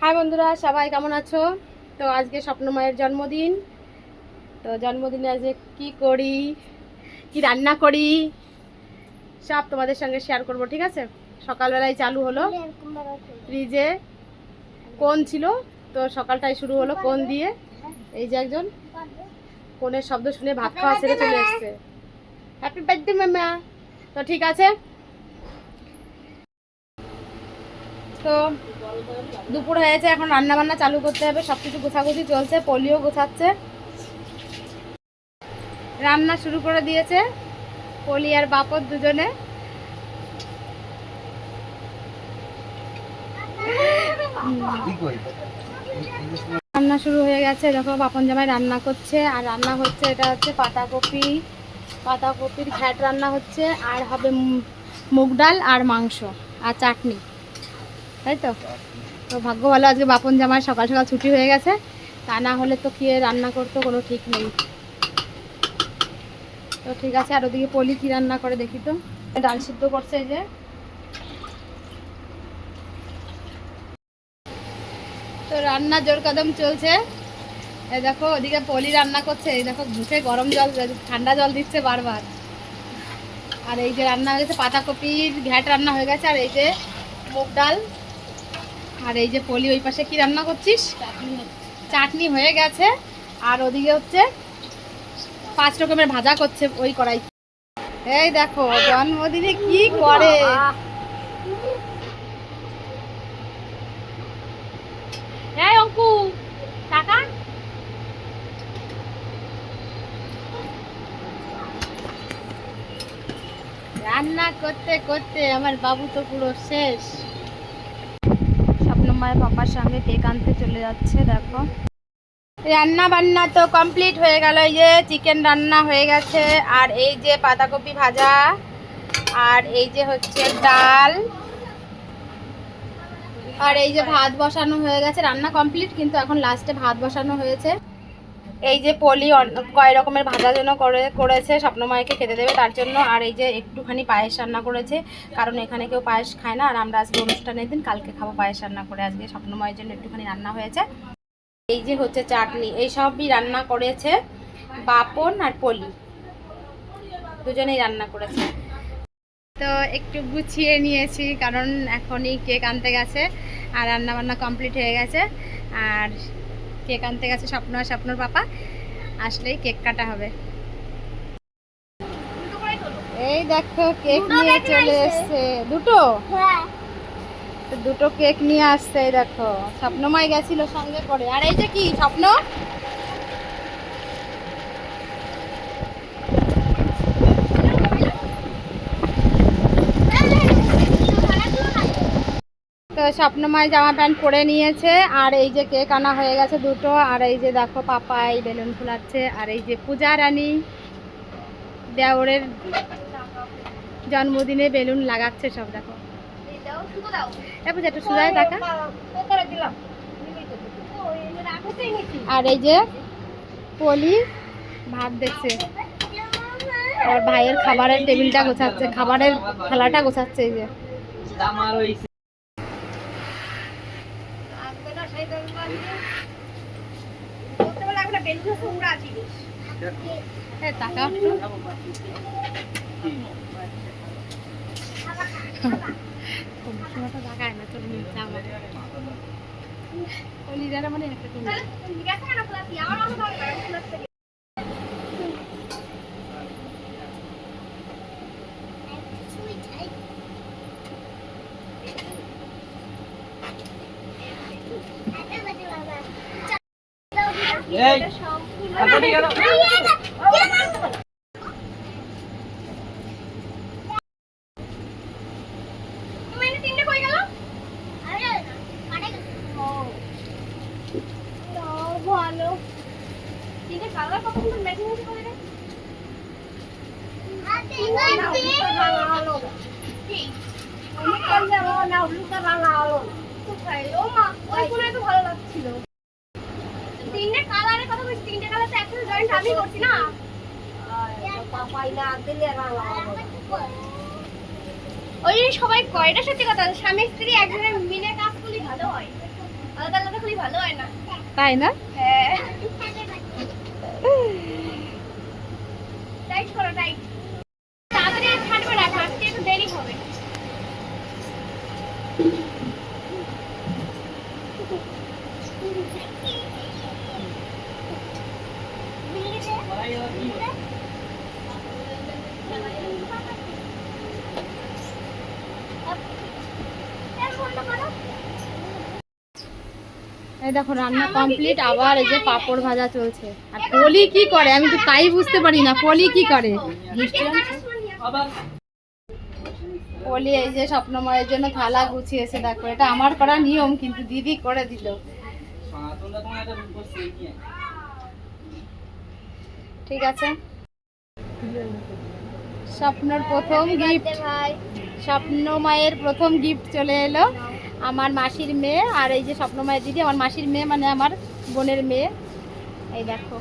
High বন্ধুরা, সবাই কেমন আছো? তো আজকে স্বপ্ন মায়ের জন্মদিন। তো জন্মদিনে আজকে কি করি, কি রান্না করি, সব তোমাদের সঙ্গে শেয়ার করব, ঠিক আছে? সকালবেলায় চালু হলো ফ্রিজে কোন ছিল? তো সকালটাই শুরু হলো কোন দিয়ে? এই যে একজন। কোনের শব্দ শুনে ভাত খাওয়া সেরে চলে এসছে। হ্যাপি বার্থডে ম্যামা তো ঠিক আছে? তো দুপুর হয়েছে, এখন রান্না বান্না চালু করতে হবে সব কিছু গোছাগুছি চলছে, পলিও গোছাচ্ছে। রান্না শুরু করে দিয়েছে পলি আর বাপর দুজনে। রান্না শুরু হয়ে গেছে, দেখো বাপন জামাই রান্না করছে, আর রান্না হচ্ছে, এটা হচ্ছে পাতাকপি। পাতাকপির ঘ্যাট রান্না হচ্ছে, আর হবে মুগ ডাল আর মাংস আর চাটনি। তাই তো? তো ভাগ্য ভালো, আজকে বাপন জামাই সকাল সকাল ছুটি হয়ে গেছে। তা না হলে তো কে রান্না করতো, কোনো ঠিক নেই। তো ঠিক আছে, আর ওদিকে পলি কি রান্না করে দেখি তো। ডাল সিদ্ধ করছে এই যে। তো রান্না জোর কদম চলছে। এই দেখো, ওদিকে পলি রান্না করছে। এই দেখো, মুখে গরম জল, ঠান্ডা জল দিচ্ছে বারবার। আর এই যে রান্না হয়ে গেছে, পাতাকপির ঘ্যাট রান্না হয়ে গেছে, আর এই যে মুগ ডাল। আর এই যে পলি ওই পাশে কি রান্না করছিস? চাটনি। হয়ে গেছে। আর ওদিকে হচ্ছে পাঁচ রকমের ভাজা করছে ওই কড়াই। এই দেখো জন্মদিনে কি করে? এই অঙ্কু টাকা? রান্না করতে করতে আমার বাবু তো পুরো শেষ। স্বপ্নময় পাপার সঙ্গে কেক আনতে চলে যাচ্ছে, দেখো। রান্না বান্না তো কমপ্লিট হয়ে গেল, এই যে চিকেন রান্না হয়ে গেছে, আর এই যে পাতাকপি ভাজা, আর এই যে হচ্ছে ডাল, আর এই যে ভাত বসানো হয়ে গেছে। রান্না কমপ্লিট কিন্তু এখন লাস্টে ভাত বসানো হয়েছে। এই যে পলি কয় রকমের ভাজা যেন করে, করেছে স্বপ্নময়কে খেতে দেবে, তার জন্য আর এই যে একটুখানি পায়েস রান্না করেছে, কারণ এখানে কেউ পায়েস খায় না, আর আমরা আজকে অনুষ্ঠানের দিন কালকে খাব পায়েস রান্না করে, আজকে স্বপ্নময়ের জন্য একটুখানি রান্না হয়েছে। এই যে হচ্ছে চাটনি, এই সবই রান্না করেছে বাপন আর পলি। দুজনেই রান্না করেছে। তো একটু গুছিয়ে নিয়েছি, কারণ এখনই কেক আনতে গেছে, আর রান্না বান্না কমপ্লিট হয়ে গেছে, আর কেক আনতে গেছে স্বপ্ন আর স্বপ্নর পাপা। আসলেই কেক কাটা হবে। এই দেখো কেক নিয়ে চলে এসছে। দুটো? তো দুটো কেক নিয়ে আসছে এই দেখো। স্বপ্নময় গেছিল সঙ্গে করে। আর এই যে কি স্বপ্ন? তো স্বপ্নময় জামা প্যান্ট পরে নিয়েছে, আর এই যে কেক আনা হয়ে গেছে দুটো, আর এই যে দেখো পাপাই বেলুন ফুলাচ্ছে, আর এই যে পূজা রানী, দেওরের জন্মদিনে বেলুন লাগাচ্ছে সব দেখো। আর এই যে পলি ভাত দেখছে। আর ভাইয়ের খাবারের টেবিলটা গোছাচ্ছে, খাবারের থালাটা গোছাচ্ছে এই যে। এ, তাকাও একটু। সবসময়টা তাকায় না, চলে নিচ্ছে আমার। ওই লিজারা মানে একটা করে। ভালো। তিনটে কালার কত সুন্দর ম্যাচিং ম্যাচিং করে রে? তিনটে কালারের তিনটে কালার তো একসাথে জয়েন্ট আমি করছি না। ওই জন্য সবাই কয় এটা সত্যি কথা স্বামী স্ত্রী একজনের মিলে কাজ করলে ভালো হয়। আলাদা ভালো হয় না। তাই না? হ্যাঁ। টাইট করো টাইট তাড়াতাড়ি ছাড়বে না ছাড়তে একটু দেরি হবে এই দেখো, রান্না কমপ্লিট আবার এই যে পাপড় ভাজা চলছে। আর পলি কি করে? আমি তো তাই বুঝতে পারি না পলি কি করে? পলি এই যে স্বপ্নময়ের জন্য থালা গুছিয়েছে, দেখো, এটা আমার করা নিয়ম, কিন্তু দিদি করে দিল। ঠিক আছে? স্বপ্নর প্রথম গিফট ভাই স্বপ্ন মায়ের প্রথম গিফট চলে এলো। আমার মাসির মেয়ে আর এই যে স্বপ্ন মায়ের দিদি আমার মাসির মেয়ে মানে আমার বোনের মেয়ে। এই দেখো।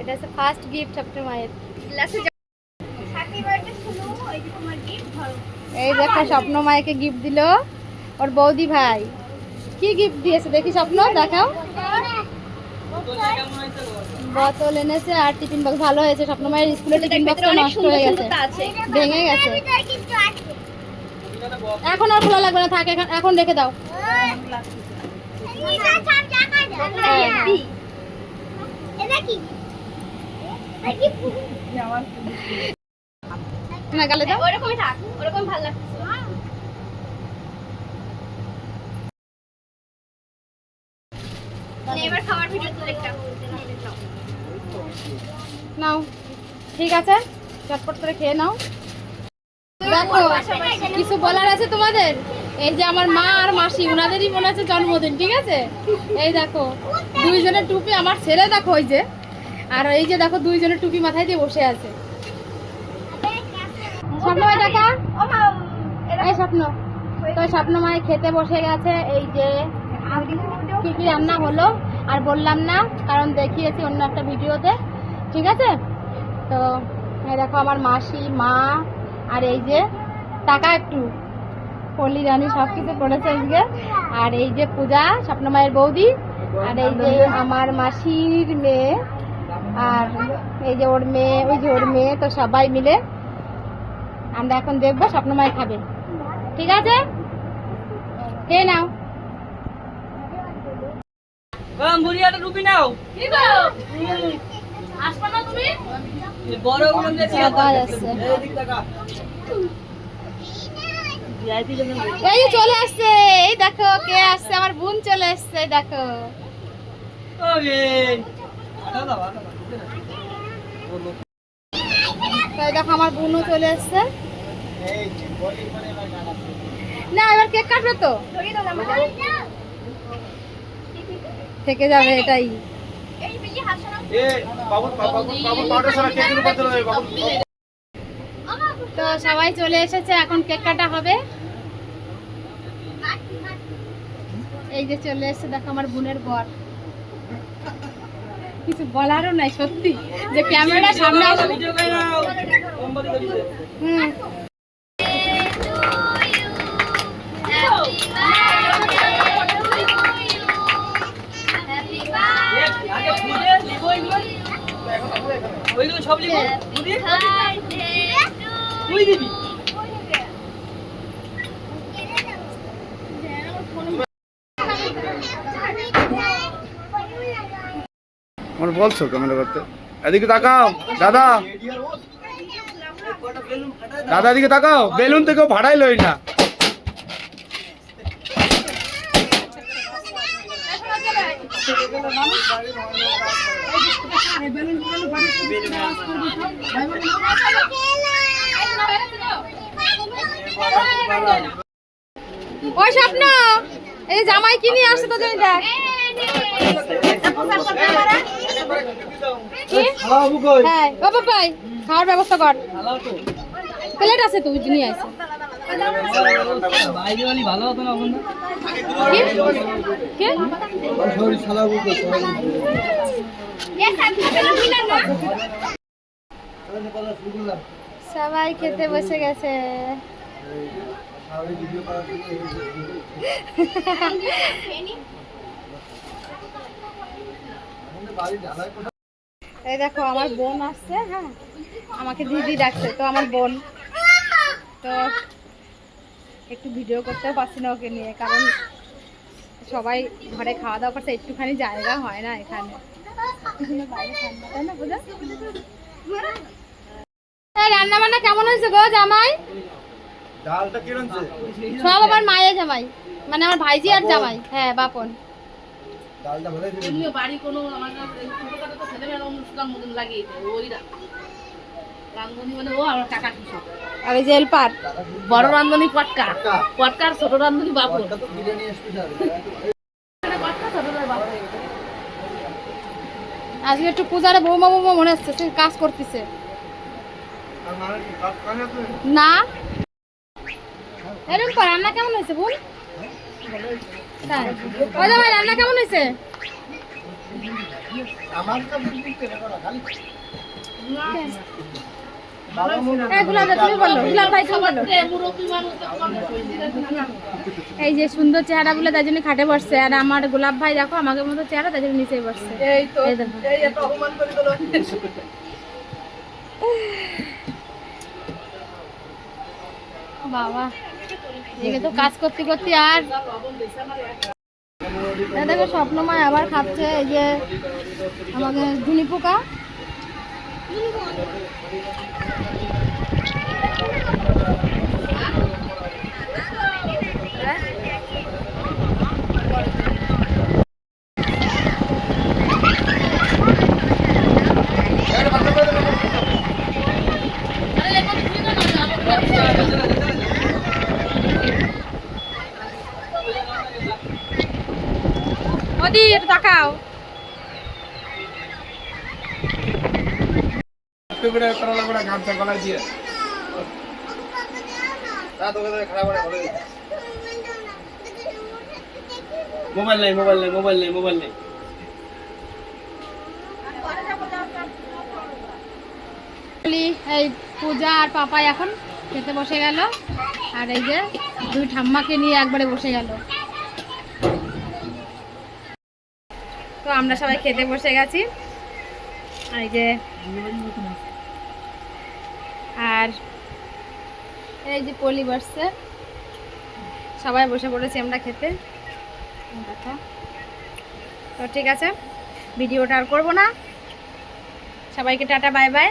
এটা হচ্ছে ফার্স্ট গিফট স্বপ্ন মায়ের গ্লাসে হ্যাপি বার্থডে শুনো এই দেখো স্বপ্ন মায়েকে গিফট দিল ওর বৌদি ভাই। কি গিফট দিয়েছে দেখি স্বপ্ন দেখাও। বোতল এনেছে আর টিফিন বক্স ভালো হয়েছে স্বপ্ন মায়ের স্কুলের টিফিন বক্সটা নষ্ট হয়ে গেছে। ভেঙে গেছে। এখন আর খোলা লাগবে না, থাক, এখন এখন রেখে দাও। নাও, ঠিক আছে, চটপট করে খেয়ে নাও। দেখো, কিছু বলার আছে তোমাদের? এই যে আমার মা আর মাসি ওনাদেরই মনে আছে জন্মদিন, ঠিক আছে? এই দেখো, দুইজনের টুপি আমার ছেলে দেখো, ওই যে। আর এই যে দেখো, দুইজনের টুপি মাথায় দিয়ে বসে আছে। স্বপ্ন টাকা এই স্বপ্ন। তো স্বপ্ন মায় খেতে বসে গেছে, এই যে কি কি রান্না হলো। আর বললাম না, কারণ দেখিয়েছি অন্য একটা ভিডিওতে, ঠিক আছে? তো দেখো, আমার মাসি, মা আর এই যে টাকা একটু পল্লী রানী সব কিছু করেছে আজকে। আর এই যে পূজা স্বপ্ন মায়ের বৌদি আর এই যে আমার মাসির মেয়ে আর এই যে ওর মেয়ে ওই যে ওর মেয়ে তো সবাই মিলে আমরা এখন দেখব স্বপ্ন মায়ের খাবে। ঠিক আছে? খেয়ে নাও। বুড়িয়াটা রুপি নাও। আসবে না তুমি? এই চলে আসছে এই দেখো কে আসছে আমার বোন চলে আসছে দেখো। দেখো আমার বোনও চলে আসছে। না এবার কেক কাটবে তো? থেকে যাবে এটাই। তো সবাই চলে এসেছে এখন কেক কাটা হবে এই যে চলে এসেছে দেখো আমার বোনের বর কিছু বলারও নাই সত্যি যে ক্যামেরা সামনে আসবে হুম সব লিবো বুঝি তুই দিবি? আমার বলছো ক্যামেরা করতে। এদিকে তাকাও দাদা। দাদা এদিকে তাকাও বেলুন থেকেও ভাড়াই লই না। ওই স্বপ্ন, এই জামাই কি নিয়ে তো জানি দেখ। হ্যাঁ ও বাবাই খাওয়ার ব্যবস্থা কর। প্লেট আছে তো, ওই যে নিয়ে আসে কি? কি সবাই খেতে বসে গেছে। এই দেখো, আমার বোন আসছে হ্যাঁ? আমাকে দিদি ডাকছে, তো আমার বোন। তো একটু ভিডিও করতেও পারছি না ওকে নিয়ে, কারণ সবাই ঘরে খাওয়া দাওয়া করছে, একটুখানি জায়গা হয় না এখানে। রান্না বান্না কেমন হয়েছে গো জামাই? সব আমার জামাই। মানে আমার ভাইজি আর জামাই। হ্যাঁ বাপন। বাড়ি কোনো আমার ছোটখাটো তো ছেলেমেয়েরা অনুষ্ঠান মতন লাগিয়ে ওই রা- রান্ধনি মানে আর এই যে এলপার? বড় রান্ধনি পটকা। পটকার ছোট রান্ধনি বাবু বিরিয়ানি স্পেশাল পটকা ছোটটার বাবু আজকে একটু পূজারে বৌমা বৌমা মনে হচ্ছে সে কাজ করতেছে। মানে না এরকম পর রান্না কেমন হয়েছে বোন? তাই ওই ভাই রান্না কেমন হয়েছে? আমার এই যে সুন্দর চেহারা বলে তাই জন্য খাটে বসছে আর আমার গোলাপ ভাই দেখো আমাকে মতো চেহারা তাই জন্য নিচেই বসছে। বাবা তো কাজ করতে করতে আর দেখো স্বপ্নময় আবার খাচ্ছে এই যে আমাদের ঝুনি পোকা। Thank you. তুই করে করা গামছা দিয়ে। মোবাইল নেই মোবাইল নেই মোবাইল নেই মোবাইল নেই। এই পূজা আর পাপাই এখন খেতে বসে গেল। আর এই যে দুই ঠাম্মাকে নিয়ে একবারে বসে গেল। তো আমরা সবাই খেতে বসে গেছি। এই যে আর এই যে পলি বসছে সবাই বসে পড়েছি আমরা খেতে। তো ঠিক আছে, ভিডিওটা আর করব না। সবাইকে টাটা, বাই বাই।